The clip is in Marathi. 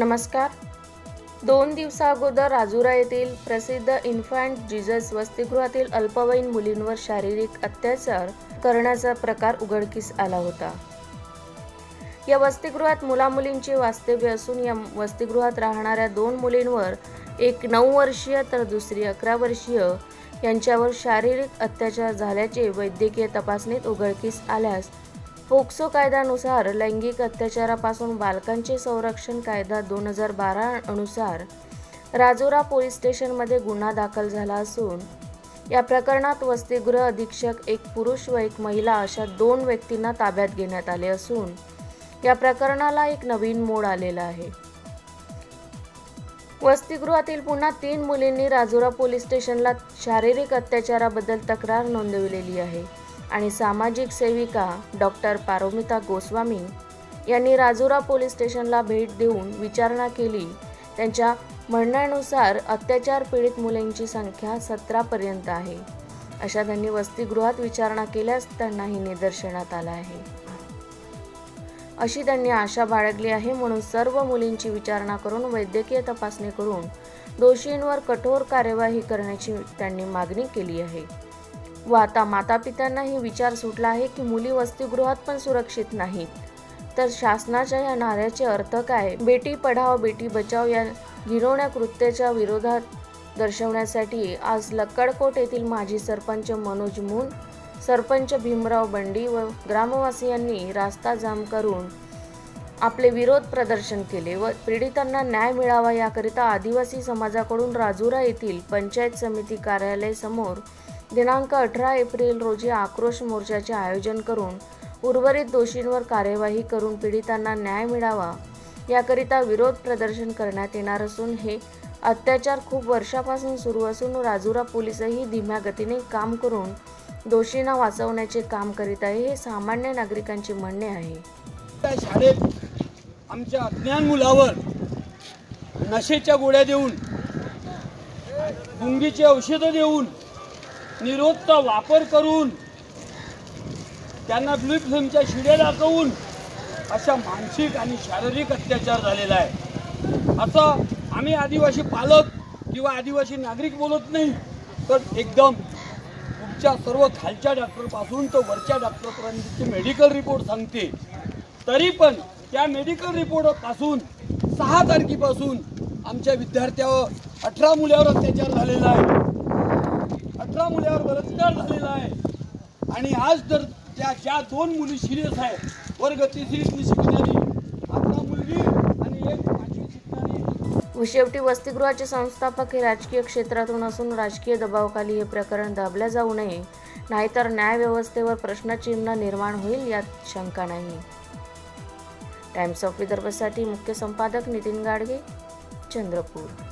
नमस्कार. दोन दिवसाअगोदर राजुरा येथील प्रसिद्ध इन्फंट जिजस वसतिगृहातील अल्पवयीन मुलींवर शारीरिक अत्याचार करण्याचा प्रकार उघडकीस आला होता. या वसतिगृहात मुलामुलींचे वास्तव्य असून या वसतिगृहात राहणाऱ्या दोन मुलींवर एक नऊ वर्षीय तर दुसरी अकरा वर्षीय यांच्यावर शारीरिक अत्याचार झाल्याचे वैद्यकीय तपासणीत उघडकीस आल्यास पोक्सो कायद्यानुसार लैंगिक अत्याचारापासून बालकांचे संरक्षण कायदा दोन हजार बारा अनुसार राजोरा पोलीस स्टेशनमध्ये गुन्हा दाखल झाला असून या प्रकरणात वसतिगृह अधीक्षक एक पुरुष व एक महिला अशा दोन व्यक्तींना ताब्यात घेण्यात आले असून या प्रकरणाला एक नवीन मोड आलेला आहे. वसतिगृहातील पुन्हा तीन मुलींनी राजुरा पोलीस स्टेशनला शारीरिक अत्याचाराबद्दल तक्रार नोंदविलेली आहे. आणि सामाजिक सेविका डॉक्टर पारोमिता गोस्वामी यांनी राजुरा पोलीस स्टेशनला भेट देऊन विचारणा केली. त्यांच्या म्हणण्यानुसार अत्याचार पीडित मुलींची संख्या सतरापर्यंत आहे. अशा त्यांनी वसतिगृहात विचारणा केल्यास त्यांनाही निदर्शनात आलं आहे. अशी त्यांनी आशा बाळगली आहे म्हणून सर्व मुलींची विचारणा करून वैद्यकीय तपासणी करून दोषींवर कठोर कार्यवाही करण्याची त्यांनी मागणी केली आहे. व आता मातापित्यांनाही विचार सुटला आहे की मुली वसतिगृहात पण सुरक्षित नाहीत. तर शासनाच्या या नाऱ्याचे अर्थ काय? बेटी पढाव बेटी बचाव या गिरवण्या कृत्याच्या विरोधात दर्शवण्यासाठी आज लक्कडकोट येथील माजी सरपंच मनोज मून सरपंच भीमराव बंडी व ग्रामवासियांनी रास्ता जाम करून आपले विरोध प्रदर्शन केले व पीडितांना न्याय मिळावा याकरिता आदिवासी समाजाकडून राजुरा येथील पंचायत समिती कार्यालयासमोर समोर दिनांक अठरा एप्रिल रोजी आक्रोश मोर्चाचे आयोजन करून उर्वरित दोषींवर कार्यवाही करून पीडितांना न्याय मिळावा याकरिता विरोध प्रदर्शन करण्यात येणार असून हे अत्याचार खूप वर्षापासून सुरू असून राजुरा पोलीसही धीम्या गतीने काम करून दोषींना वाचवण्याचे काम करीत आहे हे सामान्य नागरिकांचे म्हणणे आहे. त्या शाळेत आमच्या अज्ञान मुलावर नशेच्या गोळ्या देऊन गुंगीची औषधं देऊन निरोधचा वापर करून त्यांना ब्लू फिल्मच्या शिड्या दाखवून अशा मानसिक आणि शारीरिक अत्याचार झालेला आहे. असं आम्ही आदिवासी पालक किंवा आदिवासी नागरिक बोलत नाही तर एकदम तुमच्या सर्व खालच्या डॉक्टरपासून तर वरच्या डॉक्टरपर्यंतचे मेडिकल रिपोर्ट सांगते. तरी पण त्या मेडिकल रिपोर्टपासून सहा तारखेपासून आमच्या विद्यार्थ्यावर अठरा मुलावर अत्याचार झालेला आहे. अठरा मुलावर बलात्कार झालेला आहे. आणि आज तर त्या ज्या दोन मुली सिरियस आहेत वर्ग तिसरी शिकणारी अठरा मुलगी आणि एक पाचवी शिकणारी. व शेवटी वसतिगृहाचे संस्थापक हे राजकीय क्षेत्रातून असून राजकीय दबावाखाली हे प्रकरण दाबल्या जाऊ नये. नाहीतर न्यायव्यवस्थेवर प्रश्नचिन्ह निर्माण होईल यात शंका नाही. टाइम्स ऑफ विदर्भसाठी मुख्य संपादक नितीन गाडगे चंद्रपूर.